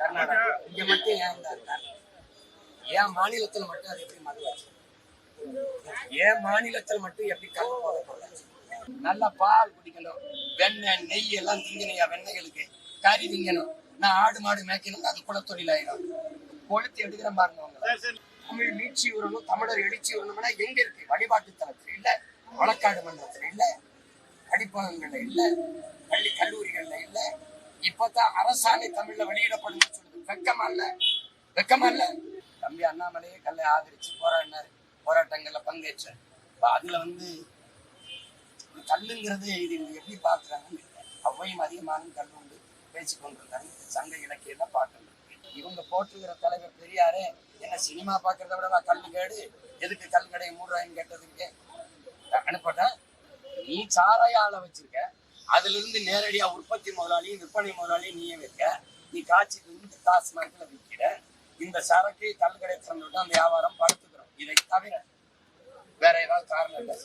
கர்நாடகா இங்க மட்டும் ஏன் மட்டும் அது எப்படி மதுவாச்சு மாநிலத்தில் மட்டும் எப்படி கல் போத போதாச்சு நல்ல பால் குடிக்கணும் வெண்ணெய் நெய் எல்லாம் திங்கணையா வெண்ணெய்களுக்கு கறி திங்கணும் நான் ஆடு மாடு மேய்க்கணும் அது கூட தொழிலாயிரும் கொளுத்தி எடுக்கிற பாருங்க தமிழ் மீட்சி வரணும் தமிழர் எழுச்சி வரணும்னா எங்க இருக்கு வழிபாட்டுத்தலத்துல இல்ல வழக்காடு மன்றத்துல இல்ல படிப்பகங்கள்ல இல்ல பள்ளி கல்லூரிகள்ல இல்ல இப்பதான் அரசாணை தமிழ்ல வெளியிடப்படும் சொல்லுது வெக்கமா இல்ல? வெக்கமா இல்ல? தம்பி அண்ணாமலையே கல்லை ஆதரிச்சு போராடினாரு. போராட்டங்கள்ல பங்கேற்றார். இப்ப அதுல வந்து கல்லுங்கிறது இது எப்படி பாக்குறாங்கன்னு அவ்வையும் அதிகமான கல் உண்டு பேச்சு கொண்டிருந்தாங்க சங்க இலக்கியம் பாட்டு இவங்க போற்றுகிற தலைவர் பெரியாரே என்ன சினிமா பாக்குறத விட கல்லு கேடு? எதுக்கு கல் கடையை மூடுறாங்கன்னு கேட்டதுக்கு அனுப்பட்டா நீ சாராய ஆளை வச்சிருக்க. அதுல இருந்து நேரடியா உற்பத்தி முதலாளியும் விற்பனை முதலாளியும் நீயே வைக்க நீ காட்சி இந்த டாஸ்மார்க்ல விற்கிற இந்த சரக்கு கல் கடை திறந்துட்டு அந்த வியாபாரம் படுத்துக்கிறோம். இதை தவிர வேற ஏதாவது காரணம் இல்லை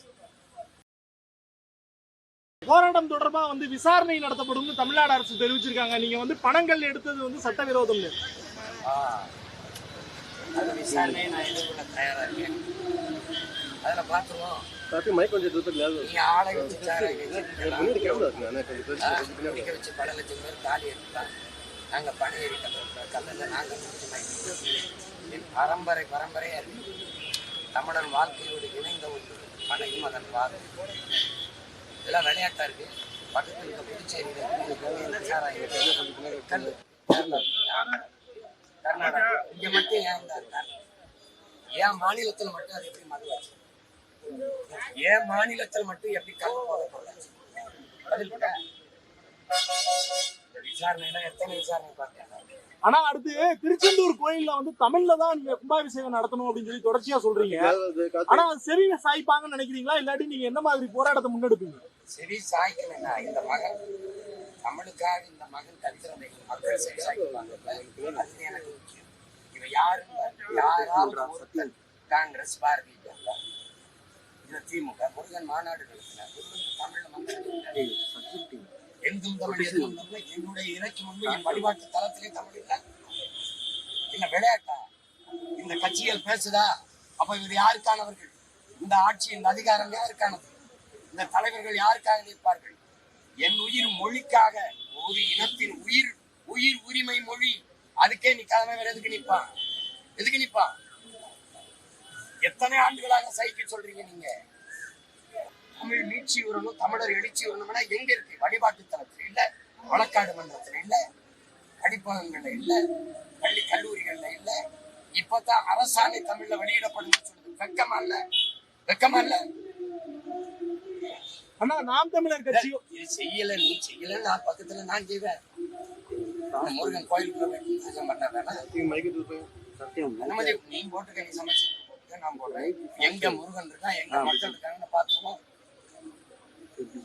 போராட்டம் தொடர்பா வந்து விசாரணை நடத்தப்படும்னு தமிழ்நாடு அரசு தெரிவிச்சிருக்காங்க. நீங்க வந்து பணங்கள் எடுத்தது வந்து சட்டவிரோதம் விசாரணையை நான் எதிர்கொள்ள தயாரா இருக்கேன். அதில் பார்த்துருவோம் கார்த்திக் மைக் கொஞ்சம் தூரத்துக்கு நேரம் நீங்க ஆளை வச்சு. முன்னாடி கேமரா இருக்கு அண்ணா கொஞ்சம் வச்சு பேர் தாலி எடுத்துட்டாங்க நாங்க பணி கல்ல கல்லில் நாங்க முடிச்சு மயக்கிட்டோம். என் பரம்பரை பரம்பரையா இருக்கு. தமிழன் வாழ்க்கையோடு இணைந்த ஒன்று பனையும் அதன் வாது. இதெல்லாம் விளையாட்டா இருக்கு. பக்கத்துல இருக்க புதுச்சேரியில கல்லு கல்லு. கர்நாடகா. இங்க மட்டும் ஏன் இந்த கர்- ஏன் மாநிலத்துல மட்டும் அது எப்படி மதுவாச்சு? ஏன் மாநிலத்தில் மட்டும் எப்படி கல் போத போதாச்சு பதில் எத்தனை விசாரணை பார்த்தேன் ஆனா அடுத்து திருச்செந்தூர் கோயில்ல வந்து தமிழ்ல தான் நீங்க கும்பாபிஷேகம் நடத்தணும் அப்படின்னு சொல்லி தொடர்ச்சியா சொல்றீங்க. ஆனா செவி சாய்ப்பாங்கன்னு நினைக்கிறீங்களா? இல்லாட்டி நீங்க என்ன மாதிரி போராட்டத்தை முன்னெடுப்பீங்க? செவி சாய்க்கலைன்னா இந்த மகன் தமிழுக்காக இந்த மகன் கருத்துறதை மக்கள் செவி சாய்க்குவாங்கல்ல அது எனக்கு முக்கியம். இவ யாரு? யாராவது காங்கிரஸ் பாரதிய ஜனதா இல்ல திமுக முருகன் மாநாடு நடத்தினார். முருகன் தமிழ்ல மக்கள் எங்கும் தமிழ் எதுவும் தமிழ் என்னுடைய இலக்கியம் என் வழிபாட்டு தளத்திலே தமிழ் இல்லை என்ன விளையாட்டா? இந்த கட்சிகள் பேசுதா? அப்ப இவர் யாருக்கானவர்கள்? இந்த ஆட்சி இந்த அதிகாரம் யாருக்கானது? இந்த தலைவர்கள் யாருக்காக நிற்பார்கள்? என் உயிர் மொழிக்காக ஒரு இனத்தின் உயிர் உயிர் உரிமை மொழி. அதுக்கே நீ தலைவர் எதுக்கு நிப்பான்? எதுக்கு நிப்பான்? எத்தனை ஆண்டுகளாக சகிக்க சொல்றீங்க நீங்க? தமிழ் மீட்சி வரணும் தமிழர் எழுச்சி வரணும்னா எங்க இருக்கு? வழிபாட்டு இல்ல வழக்காடு மன்றத்துல இல்ல படிப்பகங்கள்ல இல்ல பள்ளி கல்லூரிகள்ல இல்ல. இப்பதான் அரசாணை தமிழ்ல வெளியிடப்படும் சொல்லுது வெக்கமா இல்ல? வெக்கமா இல்ல? ஆனா நாம் தமிழர் கட்சி. இது செய்யல நீ செய்யல நான் பக்கத்துல நான் செய்வேன். நான் முருகன் கோயிலுக்குள்ள போய் பூஜை பண்ண வேணாம். நீ போட்டுக்க நீ சமைச்சு. நான் போடுறேன் எங்க முருகன் இருக்கா? எங்க மக்கள் இருக்காங்கன்னு பாத்துருவோம்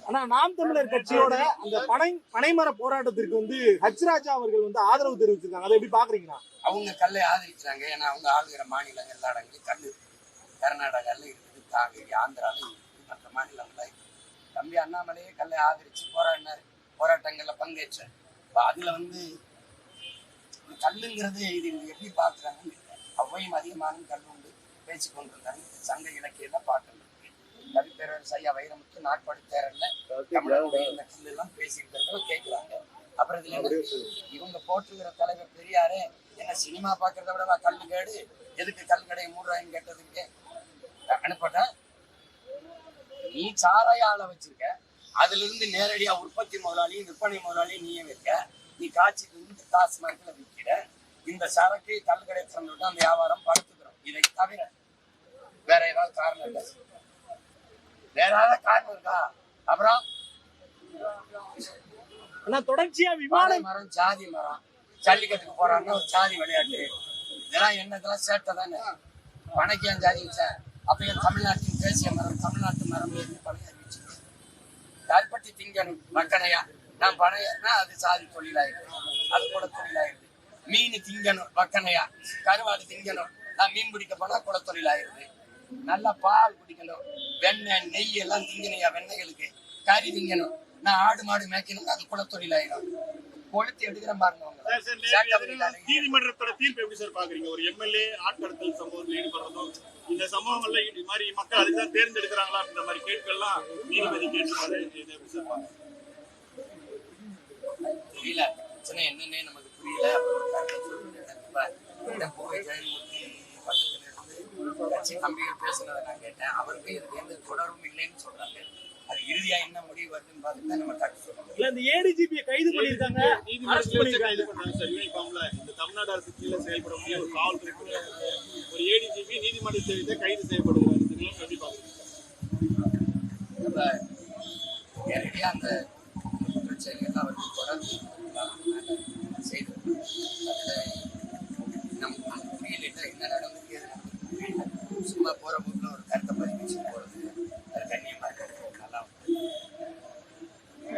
ஆனா நாம் தமிழர் கட்சியோட அந்த பனை பனைமர போராட்டத்திற்கு வந்து ஹச் ராஜா அவர்கள் வந்து ஆதரவு தெரிவிச்சிருக்காங்க. அதை எப்படி பாக்குறீங்கன்னா அவங்க கல்லை ஆதரிக்கிறாங்க ஏன்னா அவங்க ஆளுகிற மாநிலம் எல்லா இடங்களையும் கல் கர்நாடகால இருக்குது காவேரி ஆந்திரால இருக்குது. மற்ற மாநிலங்கள்ல. தம்பி அண்ணாமலையே கல்லை ஆதரிச்சு போராடினாரு. போராட்டங்கள்ல பங்கேற்றார். இப்ப அதுல வந்து கல்லுங்கிறது இது எப்படி பாக்குறாங்கன்னு அவ்வையும் அதிகமான கல் உண்டு. பேச்சு கொண்டிருந்தாங்க. சங்க இலக்கியம் பார்க்கணும். கவிப்பேரரசு ஐயா வைரமுத்து நாட்பாடு தேரல்ல கல் எல்லாம் பேசியிருக்கிறத கேட்கிறாங்க அப்புறம் இதுல? இவங்க போற்றுகிற தலைவர் பெரியாரே என்ன சினிமா பார்க்கறத விட கல்லு கேடு. எதுக்கு கல் கடையை மூடுறாங்கன்னு கேட்டதுக்கு அனுப்பட்டா நீ சாராய ஆளை வச்சிருக்க. அதுல இருந்து நேரடியா உற்பத்தி முதலாளியும் விற்பனை முதலாளியும் நீயே வைக்க. நீ காட்சி இந்த டாஸ்மார்க்ல விற்கிற இந்த சரக்கு கல் கடை அந்த வியாபாரம் படுத்துக்கிறோம் இதை தவிர வேற ஏதாவது காரணம் இல்லை வேற ஏதாவது காரணம் இருக்கா? அப்புறம்? தொடர்ச்சியா வாழை விமானம் மரம் ஜாதி மரம். ஜல்லிக்கட்டுக்கு போறாங்கன்னா ஒரு ஜாதி விளையாட்டு. இதெல்லாம் என்னதெல்லாம் சேட்டை தானே. வணக்கம் ஜாதி வச்சா? அப்ப என் தமிழ்நாட்டின் தேசிய மரம் தமிழ்நாட்டு மரம் என்று பழைய அறிவிச்சு? கல்பட்டி திங்கணும்? மக்கனையா நான் பழையனா? அது சாதி தொழிலாயிருது அது கூட தொழிலாயிருது மீன் திங்கணும் மக்கனையா கருவாடு திங்கணும். நான் மீன் பிடிக்க போனா குல தொழிலாயிருது நல்லா பால் குடிக்கணும். வெண்ணெய் நெய் எல்லாம் திங்கணையா வெண்ணெய்களுக்கு கறி திங்கணும். நான் ஆடு மாடு மேய்க்கணும் அது குல தொழிலாயிரும் கொளுத்தி எடுக்கிறேன் பாருங்க நீதிமன்றத்தோட தீர்ப்பு எப்படி சார் பாக்குறீங்க ஒரு எம்எல்ஏ ஆட்கடத்தல் சம்பவத்தில் ஈடுபடுறதும் இந்த சம்பவங்கள்ல இது மாதிரி மக்கள் அதுக்கு தான் தேர்ந்தெடுக்கிறாங்களா இந்த மாதிரி கேட்கலாம். நீதிபதி இது எப்படி சார் பாக்குறீங்க? புரியல பிரச்சனை என்னன்னே நமக்கு புரியல. இந்த ஜெயமூர்த்தி கட்சி தம்பிகள் பேசுனதை நான் கேட்டேன். அவருக்கு இதுக்கு எந்த தொடர்பும் இல்லைன்னு சொல்றாங்க. அது இறுதியா என்ன முடிவு வருதுன்னு பார்த்துட்டு நம்ம கருத்து சொல்லணும் இல்ல இந்த ஏடிஜிபியை கைது பண்ணிருக்காங்க கைது பண்றாங்க சார். யூனிஃபார்ம்ல இந்த தமிழ்நாடு அரசு கீழே செயல்படக்கூடிய ஒரு காவல்துறை. ஒரு ஏடிஜிபி நீதிமன்றத்தை வைத்து கைது செய்யப்படுகிறார் இந்த நிலைமை எப்படி பாக்குறீங்க இப்ப நேரடியா அந்த குற்றச்செயல்கள் அவருக்கு தொடர்பு